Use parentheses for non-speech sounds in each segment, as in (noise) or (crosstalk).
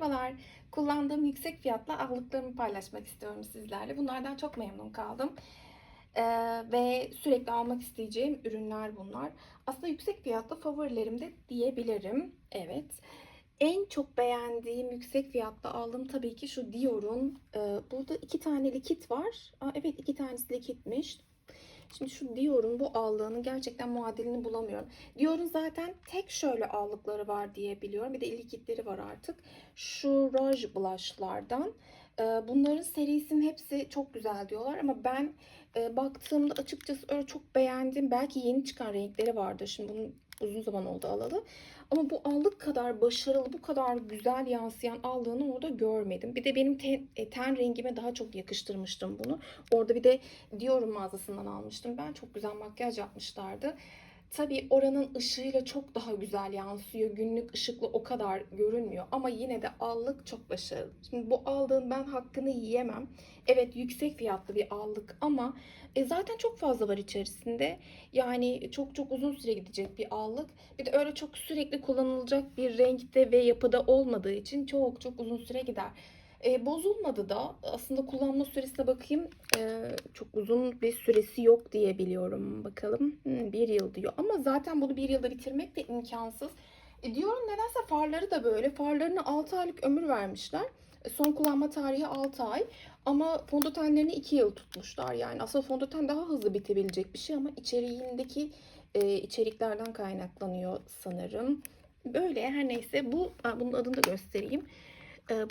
Merhabalar. Kullandığım yüksek fiyatla aldıklarımı paylaşmak istiyorum sizlerle. Bunlardan çok memnun kaldım. Ee, ve sürekli almak isteyeceğim ürünler bunlar. Aslında yüksek fiyatlı favorilerim de diyebilirim. Evet. En çok beğendiğim yüksek fiyatta aldığım tabii ki şu Dior'un. e, burada iki tane likit var. Aa, evet iki tanesi likitmiş. Şimdi şu Dior'un bu allığının gerçekten muadilini bulamıyorum. Dior'un zaten tek şöyle allıkları var diye biliyorum. Bir de likitleri var artık. Şu Rouge Blush'lardan. Ee, Bunların serisinin hepsi çok güzel diyorlar ama ben e, baktığımda açıkçası öyle çok beğendim. Belki yeni çıkan renkleri vardır. Şimdi bunun uzun zaman oldu alalı. Ama bu allık kadar başarılı, bu kadar güzel yansıyan allığını orada görmedim. Bir de benim ten, e, ten rengime daha çok yakıştırmıştım bunu. Orada bir de Dior'un mağazasından almıştım. Ben çok güzel makyaj yapmışlardı. Tabii oranın ışığıyla çok daha güzel yansıyor. Günlük ışıkla o kadar görünmüyor. Ama yine de allık çok başarılı. Şimdi bu aldığın ben hakkını yiyemem. Evet yüksek fiyatlı bir allık ama e, zaten çok fazla var içerisinde. Yani çok çok uzun süre gidecek bir allık. Bir de öyle çok sürekli kullanılacak bir renkte ve yapıda olmadığı için çok çok uzun süre gider. E, bozulmadı da aslında kullanma süresine bakayım E, çok uzun bir süresi yok diye biliyorum. Bakalım. Hmm, bir yıl diyor. Ama zaten bunu bir yılda bitirmek de imkansız. E, diyorum nedense farları da böyle. Farlarına 6 aylık ömür vermişler. E, son kullanma tarihi 6 ay. Ama fondötenlerini 2 yıl tutmuşlar yani. Aslında fondöten daha hızlı bitebilecek bir şey ama içeriğindeki e, içeriklerden kaynaklanıyor sanırım. Böyle her neyse. Bu bunun adını da göstereyim. ee,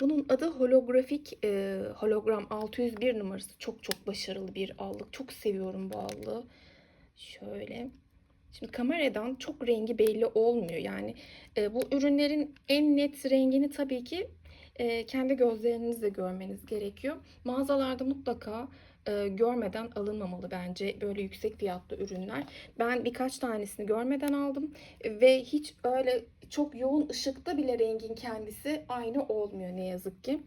Bunun adı holografik e, hologram 601 numarası. Çok çok başarılı bir allık. Çok seviyorum bu allığı. Şöyle. Şimdi kameradan çok rengi belli olmuyor. Yani e, bu ürünlerin en net rengini tabii ki e, kendi gözlerinizle görmeniz gerekiyor. Mağazalarda mutlaka e, görmeden alınmamalı bence böyle yüksek fiyatlı ürünler. Ben birkaç tanesini görmeden aldım ve hiç öyle çok yoğun ışıkta bile rengin kendisi aynı olmuyor ne yazık ki.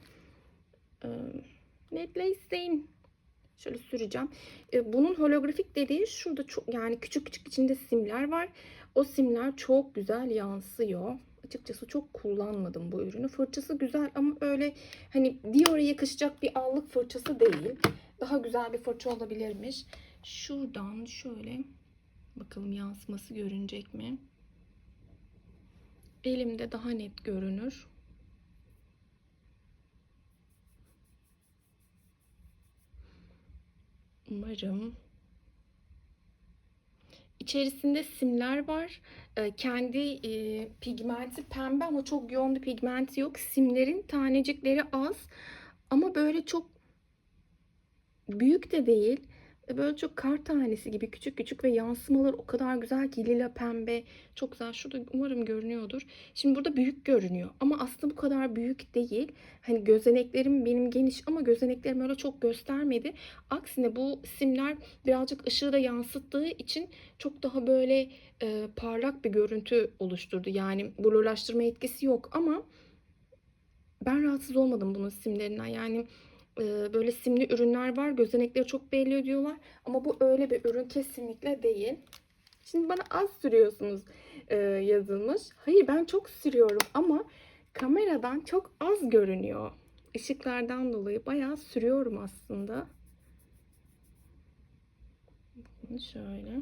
Ee, Netleyin. Şöyle süreceğim. Ee, Bunun holografik dediği şurada çok yani küçük küçük içinde simler var. O simler çok güzel yansıyor. Açıkçası çok kullanmadım bu ürünü. Fırçası güzel ama öyle hani Dior'a yakışacak bir allık fırçası değil. Daha güzel bir fırça olabilirmiş. Şuradan şöyle bakalım yansıması görünecek mi? Elimde daha net görünür. Umarım. İçerisinde simler var. Ee, Kendi e, pigmenti pembe ama çok yoğun bir pigmenti yok. Simlerin tanecikleri az ama böyle çok büyük de değil. E, Böyle çok kar tanesi gibi küçük küçük ve yansımalar o kadar güzel ki lila pembe çok güzel. Şurada umarım görünüyordur. Şimdi burada büyük görünüyor ama aslında bu kadar büyük değil. Hani gözeneklerim benim geniş ama gözeneklerim öyle çok göstermedi. Aksine bu simler birazcık ışığı da yansıttığı için çok daha böyle e, parlak bir görüntü oluşturdu. Yani blurlaştırma etkisi yok ama ben rahatsız olmadım bunun simlerinden. Yani e, böyle simli ürünler var. Gözenekleri çok belli diyorlar. Ama bu öyle bir ürün kesinlikle değil. Şimdi bana az sürüyorsunuz e, yazılmış. Hayır ben çok sürüyorum ama kameradan çok az görünüyor. Işıklardan dolayı bayağı sürüyorum aslında. Şöyle.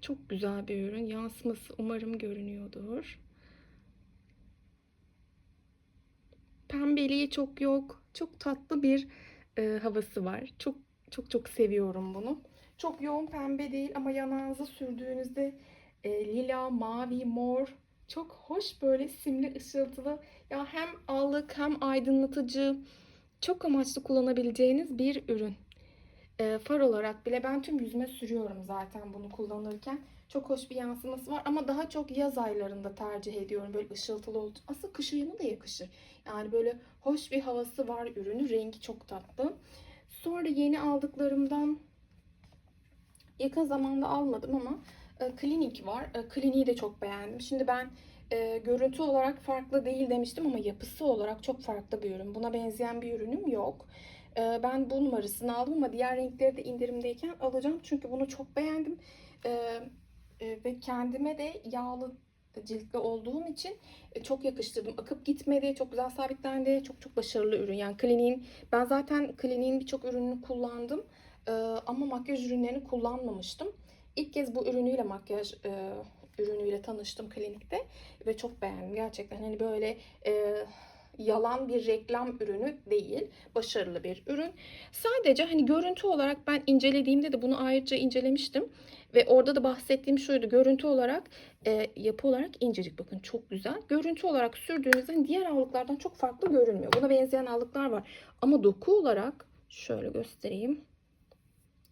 Çok güzel bir ürün. Yansıması umarım görünüyordur. Pembeliği çok yok. Çok tatlı bir e, havası var. Çok çok çok seviyorum bunu. Çok yoğun pembe değil ama yanağınıza sürdüğünüzde e, lila, mavi, mor çok hoş böyle simli ışıltılı. Ya hem allık hem aydınlatıcı çok amaçlı kullanabileceğiniz bir ürün. E, far olarak bile ben tüm yüzüme sürüyorum zaten bunu kullanırken. Çok hoş bir yansıması var ama daha çok yaz aylarında tercih ediyorum böyle ışıltılı olduğu. Aslında kış ayına da yakışır. Yani böyle hoş bir havası var ürünü. Rengi çok tatlı. Sonra yeni aldıklarımdan yakın zamanda almadım ama e, klinik var. E, kliniği de çok beğendim. Şimdi ben e, görüntü olarak farklı değil demiştim ama yapısı olarak çok farklı bir ürün. Buna benzeyen bir ürünüm yok. E, ben bu numarasını aldım ama diğer renkleri de indirimdeyken alacağım. Çünkü bunu çok beğendim. E, ve kendime de yağlı ciltli olduğum için e, çok yakıştırdım. Akıp gitmedi, çok güzel sabitlendi. Çok çok başarılı ürün. Yani kliniğin, ben zaten kliniğin birçok ürününü kullandım. Ee, ama makyaj ürünlerini kullanmamıştım. İlk kez bu ürünüyle makyaj e, ürünüyle tanıştım klinikte ve çok beğendim. Gerçekten hani böyle e, yalan bir reklam ürünü değil. Başarılı bir ürün. Sadece hani görüntü olarak ben incelediğimde de bunu ayrıca incelemiştim. Ve orada da bahsettiğim şuydu. Görüntü olarak, e, yapı olarak incecik bakın çok güzel. Görüntü olarak sürdüğünüzde hani diğer allıklardan çok farklı görünmüyor. Buna benzeyen allıklar var. Ama doku olarak şöyle göstereyim.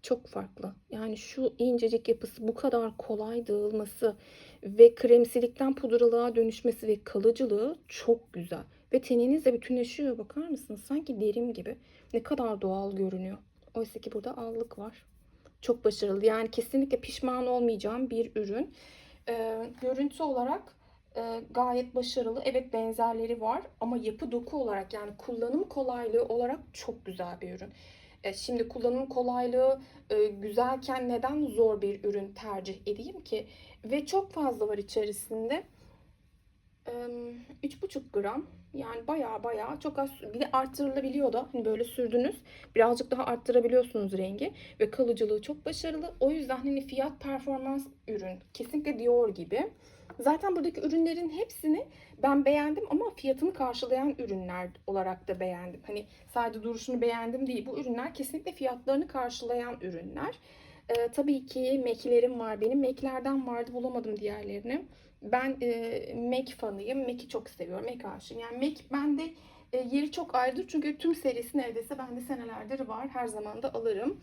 Çok farklı. Yani şu incecik yapısı bu kadar kolay dağılması ve kremsilikten pudralığa dönüşmesi ve kalıcılığı çok güzel. Ve teninizle bütünleşiyor bakar mısınız? Sanki derim gibi. Ne kadar doğal görünüyor. Oysa ki burada allık var. Çok başarılı. Yani kesinlikle pişman olmayacağım bir ürün. Ee, görüntü olarak e, gayet başarılı. Evet benzerleri var ama yapı doku olarak yani kullanım kolaylığı olarak çok güzel bir ürün. E, şimdi kullanım kolaylığı e, güzelken neden zor bir ürün tercih edeyim ki? Ve çok fazla var içerisinde. E, 3,5 gram yani baya baya çok az bir de arttırılabiliyor da hani böyle sürdünüz birazcık daha arttırabiliyorsunuz rengi ve kalıcılığı çok başarılı. O yüzden hani fiyat performans ürün kesinlikle Dior gibi. Zaten buradaki ürünlerin hepsini ben beğendim ama fiyatını karşılayan ürünler olarak da beğendim. Hani sadece duruşunu beğendim değil. Bu ürünler kesinlikle fiyatlarını karşılayan ürünler. Ee, tabii ki Mac'lerim var benim. Mac'lerden vardı bulamadım diğerlerini. Ben e, Mac fanıyım. Mac'i çok seviyorum. Mac aşığım. Yani Mac bende e, yeri çok ayrıdır. Çünkü tüm serisi neredeyse bende senelerdir var. Her zaman da alırım.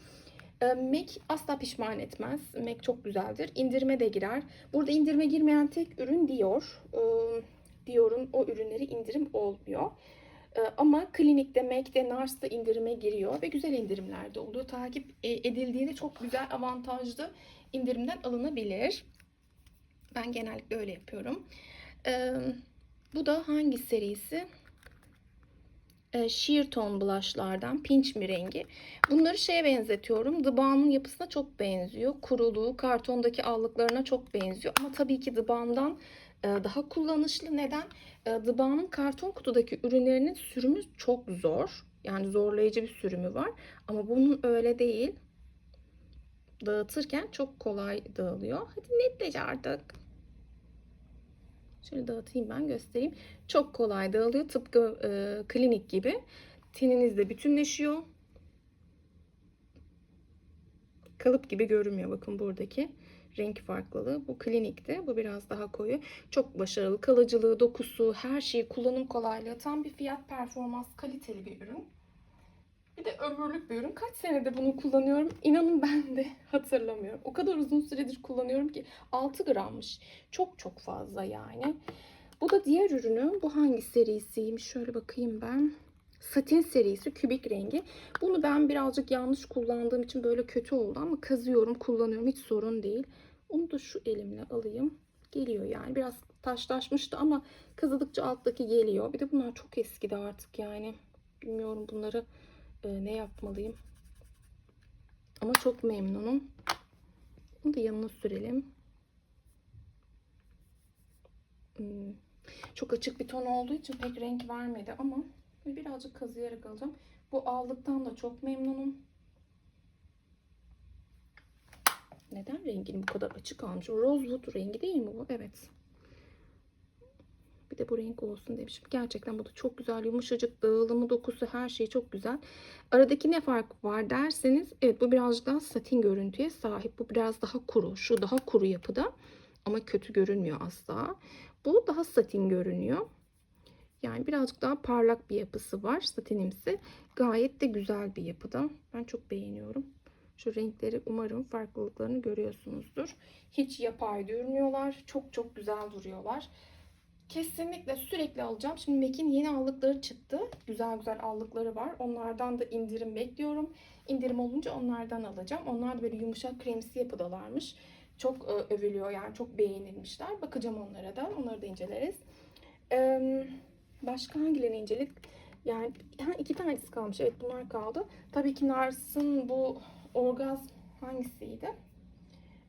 E, Mac asla pişman etmez. Mac çok güzeldir. İndirime de girer. Burada indirime girmeyen tek ürün Dior. E, Dior'un o ürünleri indirim olmuyor. E, ama klinikte, Mac'de, Nars'ta indirime giriyor ve güzel indirimlerde oluyor. Takip e, edildiğinde çok güzel, avantajlı indirimden alınabilir. Ben genellikle öyle yapıyorum. Ee, bu da hangi serisi? Ee, Sheer Tone blushlardan Pinch mi rengi. Bunları şeye benzetiyorum. The Balm'ın yapısına çok benziyor. Kuruluğu kartondaki allıklarına çok benziyor. Ama tabii ki The Balm'dan daha kullanışlı. Neden? The Balm'ın karton kutudaki ürünlerinin sürümü çok zor. Yani zorlayıcı bir sürümü var. Ama bunun öyle değil. Dağıtırken çok kolay dağılıyor. Hadi netleşe artık. Şöyle dağıtayım ben göstereyim. Çok kolay dağılıyor. Tıpkı e, klinik gibi. Teninizde bütünleşiyor. Kalıp gibi görünmüyor. Bakın buradaki renk farklılığı. Bu klinikte. Bu biraz daha koyu. Çok başarılı. Kalıcılığı, dokusu, her şeyi, kullanım kolaylığı. Tam bir fiyat performans kaliteli bir ürün. Bir de ömürlük bir ürün. Kaç senedir bunu kullanıyorum. İnanın ben de (laughs) hatırlamıyorum. O kadar uzun süredir kullanıyorum ki 6 grammış. Çok çok fazla yani. Bu da diğer ürünü. Bu hangi serisiymiş? Şöyle bakayım ben. Satin serisi kübik rengi. Bunu ben birazcık yanlış kullandığım için böyle kötü oldu ama kazıyorum, kullanıyorum. Hiç sorun değil. Onu da şu elimle alayım. Geliyor yani. Biraz taşlaşmıştı ama kazıdıkça alttaki geliyor. Bir de bunlar çok eskidi artık yani. Bilmiyorum bunları e, ne yapmalıyım. Ama çok memnunum. Bunu da yanına sürelim. Hmm. Çok açık bir ton olduğu için pek renk vermedi ama birazcık kazıyarak alacağım. Bu aldıktan da çok memnunum. Neden rengini bu kadar açık almış? Rosewood rengi değil mi bu? Evet. Bir de bu renk olsun demişim. Gerçekten bu da çok güzel. Yumuşacık dağılımı, dokusu her şey çok güzel. Aradaki ne fark var derseniz evet bu birazcık daha satin görüntüye sahip. Bu biraz daha kuru. Şu daha kuru yapıda ama kötü görünmüyor asla. Bu daha satin görünüyor. Yani birazcık daha parlak bir yapısı var satinimsi. Gayet de güzel bir yapıda. Ben çok beğeniyorum. Şu renkleri umarım farklılıklarını görüyorsunuzdur. Hiç yapay durmuyorlar. Çok çok güzel duruyorlar. Kesinlikle sürekli alacağım. Şimdi MAC'in yeni allıkları çıktı. Güzel güzel allıkları var. Onlardan da indirim bekliyorum. İndirim olunca onlardan alacağım. Onlar da böyle yumuşak kremsi yapıdalarmış. Çok e, övülüyor yani çok beğenilmişler. Bakacağım onlara da. Onları da inceleriz. Ee, başka hangilerini inceledik? Yani ha, iki tanesi kalmış. Evet bunlar kaldı. Tabii ki Nars'ın bu orgazm hangisiydi?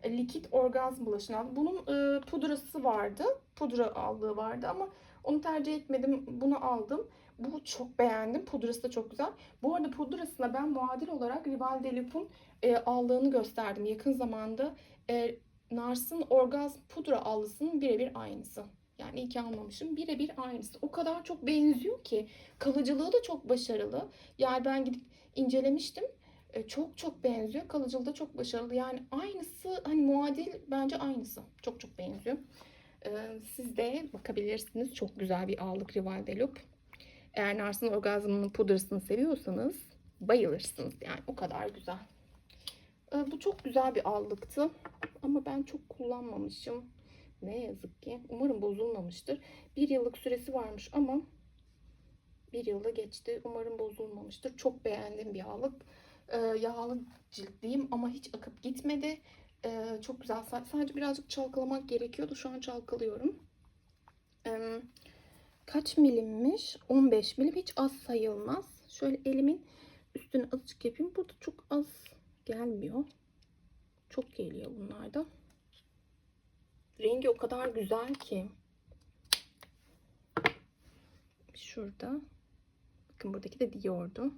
Likit orgazm bulaşını aldım. Bunun e, pudrası vardı. Pudra aldığı vardı ama onu tercih etmedim. Bunu aldım. Bu çok beğendim. Pudrası da çok güzel. Bu arada pudrasına ben muadil olarak Rival de Loup'un e, aldığını gösterdim. Yakın zamanda e, Nars'ın orgazm pudra allısının birebir aynısı. Yani iyi ki almamışım. Birebir aynısı. O kadar çok benziyor ki. Kalıcılığı da çok başarılı. Yani ben gidip incelemiştim. E, çok çok benziyor. Kalıcılığı çok başarılı. Yani aynısı hani muadil bence aynısı. Çok çok benziyor. E, siz de bakabilirsiniz. Çok güzel bir aldık Rival de Loup. Eğer Nars'ın orgazmının pudrasını seviyorsanız bayılırsınız. Yani o kadar güzel. E, bu çok güzel bir allıktı. Ama ben çok kullanmamışım. Ne yazık ki. Umarım bozulmamıştır. Bir yıllık süresi varmış ama bir yılda geçti. Umarım bozulmamıştır. Çok beğendiğim bir allık. Ee, yağlı ciltliyim ama hiç akıp gitmedi. Ee, çok güzel. Sa- Sadece birazcık çalkalamak gerekiyordu. Şu an çalkalıyorum. Kaç milimmiş? 15 milim. Hiç az sayılmaz. Şöyle elimin üstüne azıcık yapayım. Burada çok az gelmiyor. Çok geliyor bunlarda. Rengi o kadar güzel ki. Şurada. Bakın buradaki de Dior'du.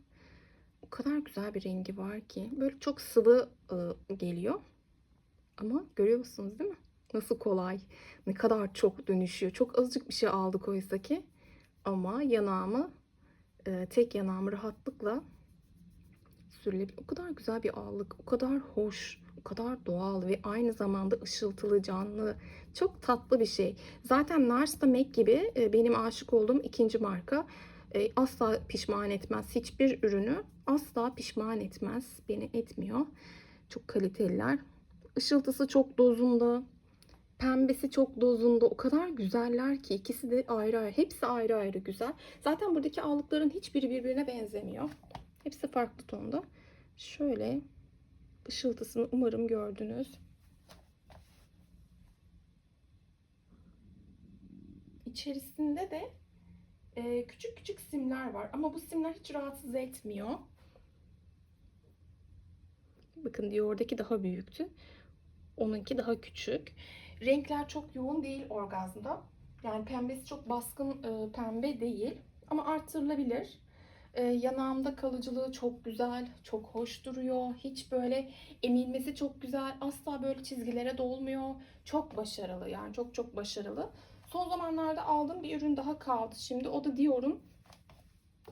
O kadar güzel bir rengi var ki. Böyle çok sıvı geliyor. Ama görüyor musunuz değil mi? Nasıl kolay. Ne kadar çok dönüşüyor. Çok azıcık bir şey aldık oysa ki. Ama yanağımı tek yanağımı rahatlıkla sürülebilir. O kadar güzel bir allık. O kadar hoş. O kadar doğal ve aynı zamanda ışıltılı, canlı. Çok tatlı bir şey. Zaten Nars da MAC gibi benim aşık olduğum ikinci marka. E, asla pişman etmez. Hiçbir ürünü asla pişman etmez. Beni etmiyor. Çok kaliteliler. Işıltısı çok dozunda. Pembesi çok dozunda. O kadar güzeller ki ikisi de ayrı ayrı. Hepsi ayrı ayrı güzel. Zaten buradaki allıkların hiçbiri birbirine benzemiyor. Hepsi farklı tonda. Şöyle ışıltısını umarım gördünüz. İçerisinde de e, küçük küçük simler var ama bu simler hiç rahatsız etmiyor. Bakın diyor oradaki daha büyüktü. Onunki daha küçük. Renkler çok yoğun değil orgazmda. Yani pembesi çok baskın e, pembe değil ama artırılabilir. E, yanağımda kalıcılığı çok güzel, çok hoş duruyor. Hiç böyle emilmesi çok güzel. Asla böyle çizgilere dolmuyor. Çok başarılı yani çok çok başarılı. Son zamanlarda aldığım bir ürün daha kaldı. Şimdi o da Dior'un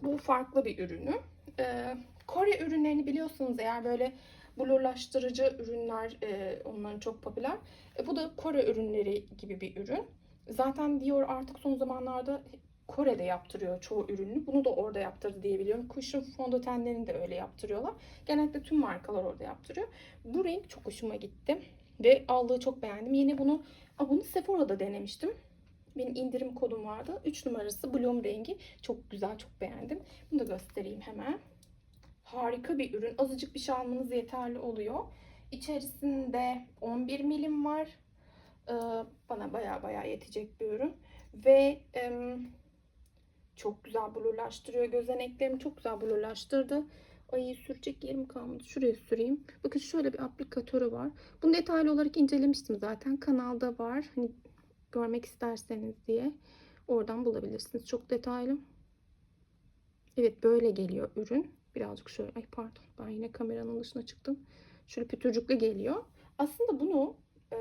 bu farklı bir ürünü. E, Kore ürünlerini biliyorsunuz eğer böyle blurlaştırıcı ürünler e, onların çok popüler. E, bu da Kore ürünleri gibi bir ürün. Zaten Dior artık son zamanlarda Kore'de yaptırıyor çoğu ürünü. Bunu da orada yaptırdı diye biliyorum. Fondötenlerini de öyle yaptırıyorlar. Genellikle tüm markalar orada yaptırıyor. Bu renk çok hoşuma gitti. Ve aldığı çok beğendim. Yine bunu, bunu Sephora'da denemiştim. Benim indirim kodum vardı. 3 numarası Bloom rengi. Çok güzel, çok beğendim. Bunu da göstereyim hemen. Harika bir ürün. Azıcık bir şey almanız yeterli oluyor. İçerisinde 11 milim var. Ee, bana baya baya yetecek bir ürün. Ve çok güzel blurlaştırıyor. Gözeneklerimi çok güzel blurlaştırdı. Ay sürecek yerim kalmadı. Şuraya süreyim. Bakın şöyle bir aplikatörü var. Bunu detaylı olarak incelemiştim zaten. Kanalda var. Hani görmek isterseniz diye. Oradan bulabilirsiniz. Çok detaylı. Evet böyle geliyor ürün. Birazcık şöyle. Ay pardon. Ben yine kameranın dışına çıktım. Şöyle pütürcüklü geliyor. Aslında bunu e,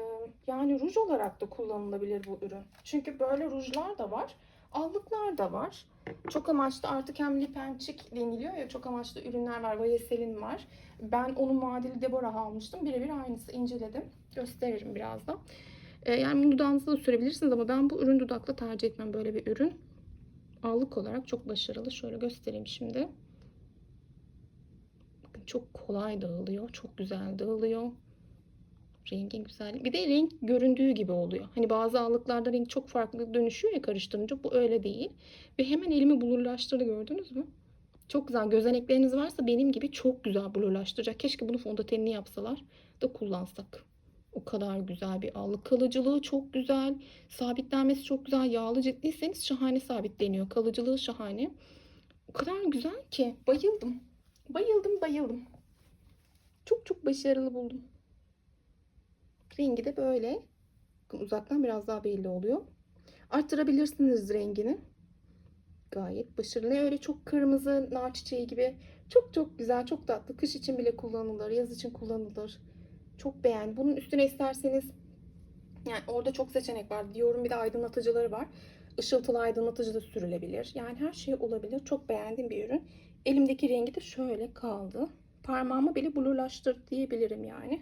yani ruj olarak da kullanılabilir bu ürün. Çünkü böyle rujlar da var. Allıklar da var. Çok amaçlı artık hem lip and cheek deniliyor ya çok amaçlı ürünler var. Vayeselin var. Ben onun muadili Deborah almıştım. Birebir aynısı inceledim. Gösteririm birazdan. Ee, yani bunu dudağınıza da sürebilirsiniz ama ben bu ürün dudakla tercih etmem böyle bir ürün. Allık olarak çok başarılı. Şöyle göstereyim şimdi. Bakın çok kolay dağılıyor. Çok güzel dağılıyor. Rengin güzelliği. Bir de renk göründüğü gibi oluyor. Hani bazı allıklarda renk çok farklı dönüşüyor ya karıştırınca. Bu öyle değil. Ve hemen elimi blurlaştırdı gördünüz mü? Çok güzel. Gözenekleriniz varsa benim gibi çok güzel blurlaştıracak. Keşke bunu fondötenini yapsalar da kullansak. O kadar güzel bir allık. Kalıcılığı çok güzel. Sabitlenmesi çok güzel. Yağlı ciltliyseniz şahane sabitleniyor. Kalıcılığı şahane. O kadar güzel ki. Bayıldım. Bayıldım bayıldım. Çok çok başarılı buldum. Rengi de böyle. Uzaktan biraz daha belli oluyor. Arttırabilirsiniz rengini. Gayet başarılı. Öyle çok kırmızı nar çiçeği gibi. Çok çok güzel, çok tatlı. Kış için bile kullanılır, yaz için kullanılır. Çok beğendim. Bunun üstüne isterseniz yani orada çok seçenek var. Diyorum bir de aydınlatıcıları var. Işıltılı aydınlatıcı da sürülebilir. Yani her şey olabilir. Çok beğendiğim bir ürün. Elimdeki rengi de şöyle kaldı. Parmağımı bile blurlaştır diyebilirim yani.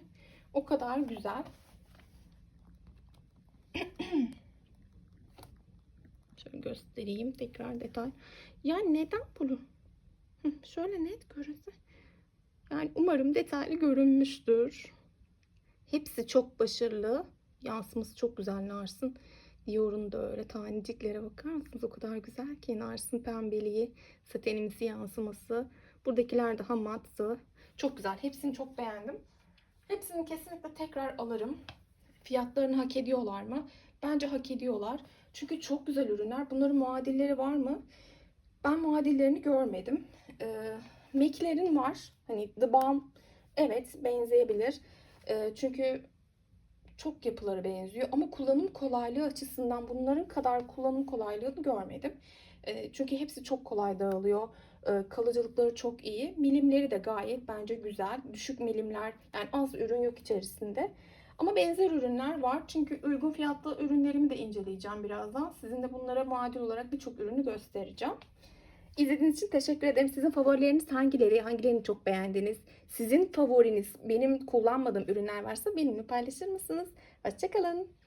O kadar güzel. (clears throat) Şöyle göstereyim tekrar detay. Yani neden bunu? Şöyle net görünse. Yani umarım detaylı görünmüştür. Hepsi çok başarılı. Yansıması çok güzel Nars'ın. Diyor'un da öyle taneciklere bakar mısınız? O kadar güzel ki Nars'ın pembeliği, satenimsi yansıması. Buradakiler daha mattı. Çok güzel. Hepsini çok beğendim. Hepsini kesinlikle tekrar alırım. Fiyatlarını hak ediyorlar mı? Bence hak ediyorlar. Çünkü çok güzel ürünler. Bunların muadilleri var mı? Ben muadillerini görmedim. Ee, Mac'lerin var. Hani The Balm evet benzeyebilir. Çünkü çok yapıları benziyor ama kullanım kolaylığı açısından bunların kadar kullanım kolaylığını görmedim. Çünkü hepsi çok kolay dağılıyor. Kalıcılıkları çok iyi. Milimleri de gayet bence güzel. Düşük milimler yani az ürün yok içerisinde. Ama benzer ürünler var. Çünkü uygun fiyatlı ürünlerimi de inceleyeceğim birazdan. Sizin de bunlara muadil olarak birçok ürünü göstereceğim. İzlediğiniz için teşekkür ederim. Sizin favorileriniz hangileri? Hangilerini çok beğendiniz? Sizin favoriniz benim kullanmadığım ürünler varsa benimle paylaşır mısınız? Hoşçakalın.